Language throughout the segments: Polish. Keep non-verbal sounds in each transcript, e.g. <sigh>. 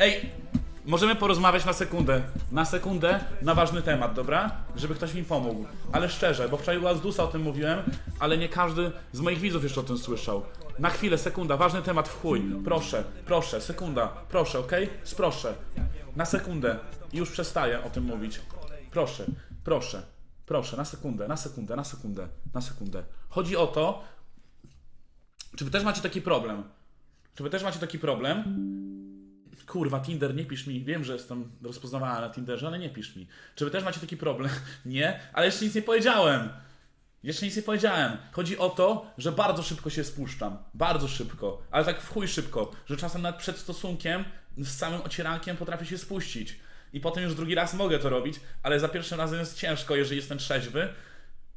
Ej, możemy porozmawiać na sekundę. Na sekundę, na ważny temat, dobra? Żeby ktoś mi pomógł. Ale szczerze, bo wczoraj u Azdusa o tym mówiłem, ale nie każdy z moich widzów jeszcze o tym słyszał. Na chwilę, sekunda, ważny temat w chuj. Proszę, proszę, sekunda, proszę, okej? Sproszę. Na sekundę. Już przestaję o tym mówić. Proszę, proszę, proszę, na sekundę, na sekundę, na sekundę, na sekundę. Chodzi o to, czy wy też macie taki problem? Czy wy też macie taki problem? Kurwa, Tinder, nie pisz mi. Wiem, że jestem rozpoznawała na Tinderze, ale nie pisz mi. Czy wy też macie taki problem? <laughs> Nie, ale jeszcze nic nie powiedziałem. Jeszcze nic nie powiedziałem. Chodzi o to, że bardzo szybko się spuszczam. Bardzo szybko. Ale tak w chuj szybko, że czasem nawet przed stosunkiem z samym ocierankiem potrafię się spuścić. I potem już drugi raz mogę to robić, ale za pierwszym razem jest ciężko, jeżeli jestem trzeźwy.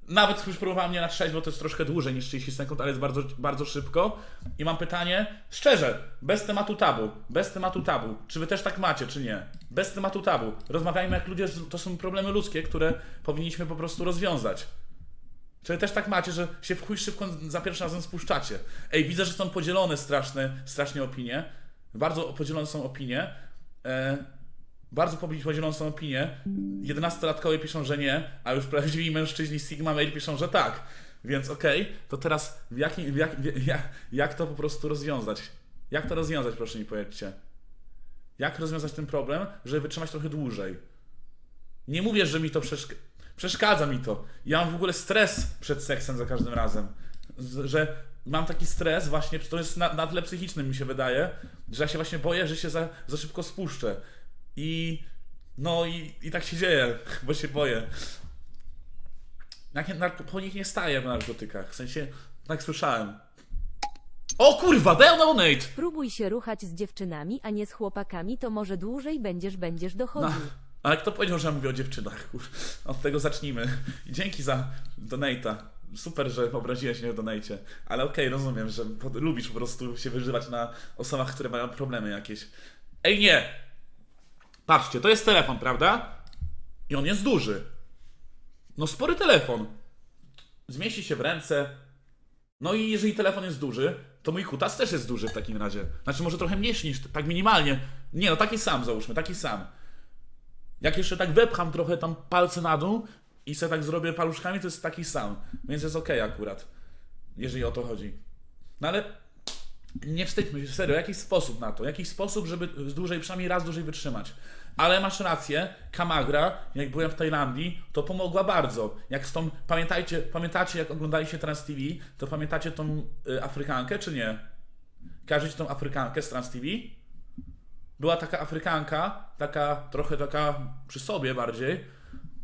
Nawet już próbowałem mnie na trzeźwo, to jest troszkę dłużej niż 30 sekund, ale jest bardzo, bardzo szybko. I mam pytanie, szczerze, bez tematu tabu, bez tematu tabu. Czy wy też tak macie, czy nie? Bez tematu tabu. Rozmawiajmy jak ludzie, to są problemy ludzkie, które powinniśmy po prostu rozwiązać. Czy też tak macie, że się w chuj szybko za pierwszym razem spuszczacie? Ej, widzę, że są podzielone straszne, strasznie opinie. Bardzo podzielone są opinie. E, bardzo podzielone są opinie. 11-latkowie piszą, że nie, a już prawdziwi mężczyźni Sigma Mail piszą, że tak. Więc okej, to teraz jak, jak, jak to po prostu rozwiązać? Jak to rozwiązać, proszę mi powiedzcie? Jak rozwiązać ten problem, żeby wytrzymać trochę dłużej? Nie mówię, że mi to przeszk- przeszkadza mi to. Ja mam w ogóle stres przed seksem za każdym razem. Że mam taki stres właśnie, to jest na, na tle psychicznym mi się wydaje, że ja się właśnie boję, że się za, za szybko spuszczę. I no i, i tak się dzieje, bo się boję. Po nich nie staję w narkotykach, w sensie, tak słyszałem. O kurwa, donate! Próbuj się ruchać z dziewczynami, a nie z chłopakami, to może dłużej będziesz, będziesz dochodził. No, ale kto powiedział, że ja mówię o dziewczynach? Kur- Od tego zacznijmy. Dzięki za donate'a. Super, że obraziłeś mnie w donate. Ale okej, rozumiem, że lubisz po prostu się wyżywać na osobach, które mają problemy jakieś. Ej, nie! Patrzcie, to jest telefon, prawda? I on jest duży. No spory telefon. Zmieści się w ręce. No i jeżeli telefon jest duży, to mój kutas też jest duży w takim razie. Znaczy może trochę mniejszy niż, tak minimalnie. Nie no, taki sam załóżmy, taki sam. Jak jeszcze tak wepcham trochę tam palce na dół i se tak zrobię paluszkami, to jest taki sam. Więc jest okej akurat. Jeżeli o to chodzi. No ale nie wstydźmy się, serio, jakiś sposób na to, jakiś sposób, żeby dłużej, przynajmniej raz dłużej wytrzymać. Ale masz rację, Kamagra, jak byłem w Tajlandii, to pomogła bardzo. Jak z tą, pamiętajcie, pamiętacie, jak oglądaliście Trans TV, to pamiętacie tą y, Afrykankę, czy nie? Kojarzycie tą Afrykankę z Trans TV? Była taka Afrykanka, taka trochę taka przy sobie bardziej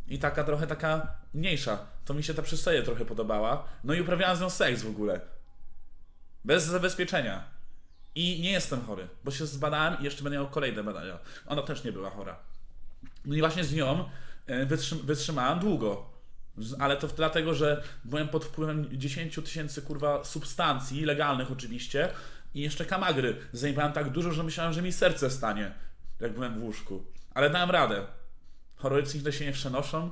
i taka trochę taka mniejsza. To mi się ta przy sobie trochę podobała. No i uprawiałem z nią seks w ogóle. Bez zabezpieczenia. I nie jestem chory, bo się zbadałem i jeszcze będę miał kolejne badania. Ona też nie była chora. No i właśnie z nią e, wytrzym- wytrzymałem długo. Ale to dlatego, że byłem pod wpływem 10 tysięcy kurwa substancji, legalnych oczywiście, i jeszcze kamagry. Zajmowałem tak dużo, że myślałem, że mi serce stanie, jak byłem w łóżku. Ale dałem radę. Choroby psychiczne się nie przenoszą.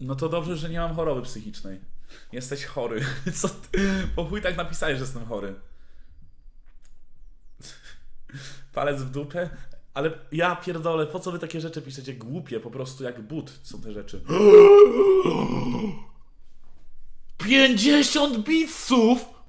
No to dobrze, że nie mam choroby psychicznej. Jesteś chory. <laughs> Co ty? Po chuj tak napisałeś, że jestem chory. <laughs> Palec w dupę? Ale ja pierdolę, po co wy takie rzeczy piszecie? Głupie, po prostu jak but są te rzeczy. <gasps> 50 bitsów!